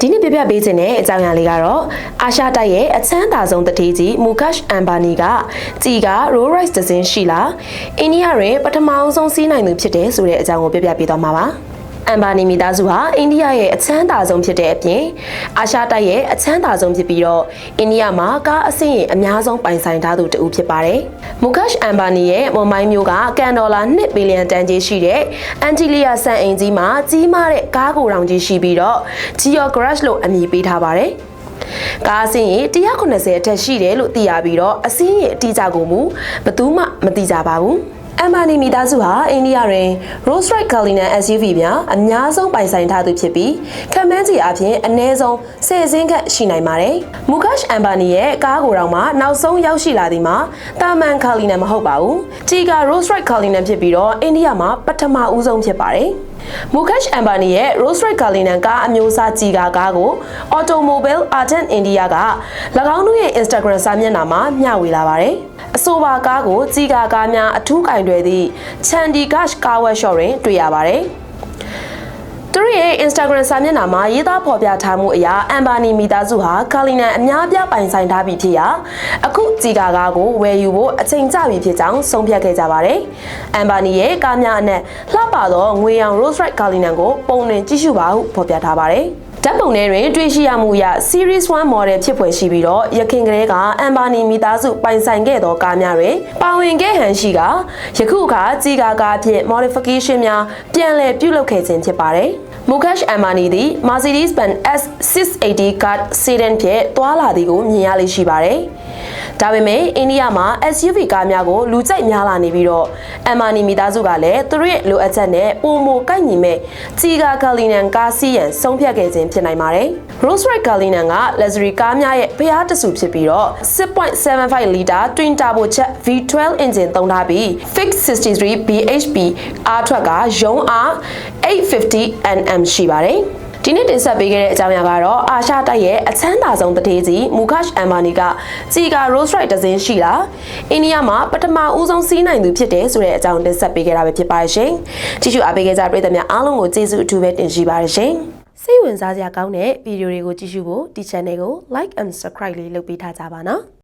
ဒီနေ့ပြပြပေးခြင်းတဲ့အကြောင်းအရာလေးကတော့အာရှတိုက်ရဲ့အချမ်းသာဆုံးတတိကြီးမူကတ်အမ်ဘာနီကကြည်က roll rice ဒဇင်းရှိလာအိန္ဒိယတွင်ပထမအဆုံးစီးနိုင်သူဖြစ်တယ်ဆိုတဲ့အကြောင်းကိုပြပြပေးသွားမှာပါ အမ်ဘာနီမိသားစုဟာအိန္ဒိယရဲ့အချမ်းသာဆုံးဖြစ်တဲ့အပြင်အာရှတိုက်ရဲ့အချမ်းသာဆုံးဖြစ်ပြီးတော့အိန္ဒိယမှာကားအဆင့်ရဲ့အများဆုံးပိုင်ဆိုင်ထားသူတဦးဖြစ်ပါတယ်။မူကတ်အမ်ဘာနီရဲ့မွန်မိုင်းမျိုးကကန်ဒေါ်လာ1ဘီလီယံတန်ကြီးရှိတဲ့အန်ဂျီလီယာဆန်အိမ်ကြီးမှာကြီးမားတဲ့ကားကိုယ်တောင်ကြီးရှိပြီးတော့ Geo Crush လို့အမည်ပေးထားပါတယ်။ကားအဆင့်ရင်190အထက်ရှိတယ်လို့သိရပြီးတော့အဆင့်ရင်အတိအကျကိုမူဘယ်သူမှမသိကြပါဘူး။ အမ်မာနီမိသားစုဟာအိန္ဒိယတွင် Rolls Royce Cullinan SUV များအများဆုံးပိုင်ဆိုင်ထားသူဖြစ်ပြီးခံမှန်းချေအပြင်အနည်းဆုံး10စင်းခန့်ရှိနိုင်ပါတယ်။မူကတ်အမ်ဘာနီရဲ့ကားကိုယ်တော်မှာနောက်ဆုံးရောက်ရှိလာသည်မှာတာမန် Cullinan မဟုတ်ပါဘူး။ကြီးက Rolls Royce Cullinan ဖြစ်ပြီးတော့အိန္ဒိယမှာပထမဦးဆုံးဖြစ်ပါတယ်။မူကတ်အမ်ဘာနီရဲ့ Rolls Royce Cullinan ကားအမျိုးအစားကြီးကားကားကို Automobile Ardent India က၎င်းတို့ရဲ့ Instagram စာမျက်နှာမှာမျှဝေလာပါတယ်။ အဆိုပါကားကိုကြီးကာကားများအထူးကင်တွေသည့် Chandy Gash ကားဝက်ရှော့တွင်တွေ့ရပါတယ်။သူတို့ရဲ့ Instagram စာမျက်နှာမှာရေးသားဖော်ပြထားမှုအရအမ်ဘာနီမိသားစုဟာကာလီနန်အများပြပိုင်ဆိုင်ထားပြီးဖြစ်ရာအခုဂျီကာကာကိုဝယ်ယူဖို့အချိန်ကျပြီဖြစ်ကြောင်းဆုံးဖြတ်ခဲ့ကြပါတယ်။အမ်ဘာနီရဲ့ကားများအနက်လှပသောငွေရောင် Rolls Royce ကာလီနန်ကိုပုံတွင်ကြည့်ရှုပါဟုဖော်ပြထားပါတယ်။ ဓာတ်ပုံထဲတွင်တွေ့ရှိရမှုအရ Series 1 model ဖြစ်ဖွယ်ရှိပြီးတော့ရခင်ကလေးကအမ်ဘာနီမိသားစုပိုင်ဆိုင်ခဲ့သောကားများတွင်ပါဝင်ခဲ့ဟန်ရှိကယခုအခါကြီးကားကားဖြင့် modification များပြန်လည်ပြုလုပ်ခဲ့ခြင်းဖြစ်ပါတယ်။ Mukesh Ambani သည် Mercedes-Benz S680 Card Sedan ဖြင့်တွာလာသည်ကိုမြင်ရလိမ့်ရှိပါတယ်။ဒါပေမဲ့အိန္ဒိယမှာ SUV ကားများကိုလူကြိုက်များလာနေပြီးတော့ Ambani မိသားစုကလည်းသူတို့ရဲ့လိုအပ်ချက်နဲ့ပုံမကိုက်ညီမဲ့ကြီးကား Cullinan ကားစီးရန်ဆုံးဖြတ်ခဲ့ခြင်းဖြစ်နိုင်ပါတယ်။ Rolls-Royce Cullinan က luxury ကားများရဲ့ဖျားတဆူဖြစ်ပြီးတော့6.75 liter twin turbo jet V12 engine သုံးထားပြီး fixed 63 bhp အားထွက်ကရုံးအား850 nm ရှိပါတယ်။ဒီနေ့တင်ဆက်ပေးခဲ့တဲ့အကြောင်းအရာကတော့အာရှတိုက်ရဲ့အချမ်းသာဆုံးတထေးကြီးမူကတ်အမ်ဘာနီကစီကာ Rolls Royce တစ်စင်းရှိလာအိန္ဒိယမှာပထမဦးဆုံးစီးနိုင်သူဖြစ်တယ်ဆိုတဲ့အကြောင်းတင်ဆက်ပေးခဲ့တာပဲဖြစ်ပါရှင်။ကြည့်ရှုအားပေးခဲ့ကြတဲ့ပရိသတ်များအားလုံးကိုကျေးဇူးအထူးပဲတင်ရှိပါတယ်ရှင်။ စိတ်ဝင်စားစရာကောင်းတဲ့ဗီဒီယိုတွေကိုကြည့်ရှုဖို့ဒီ channel ကို like and subscribe လေးလုပ်ပေးထားကြပါနော်။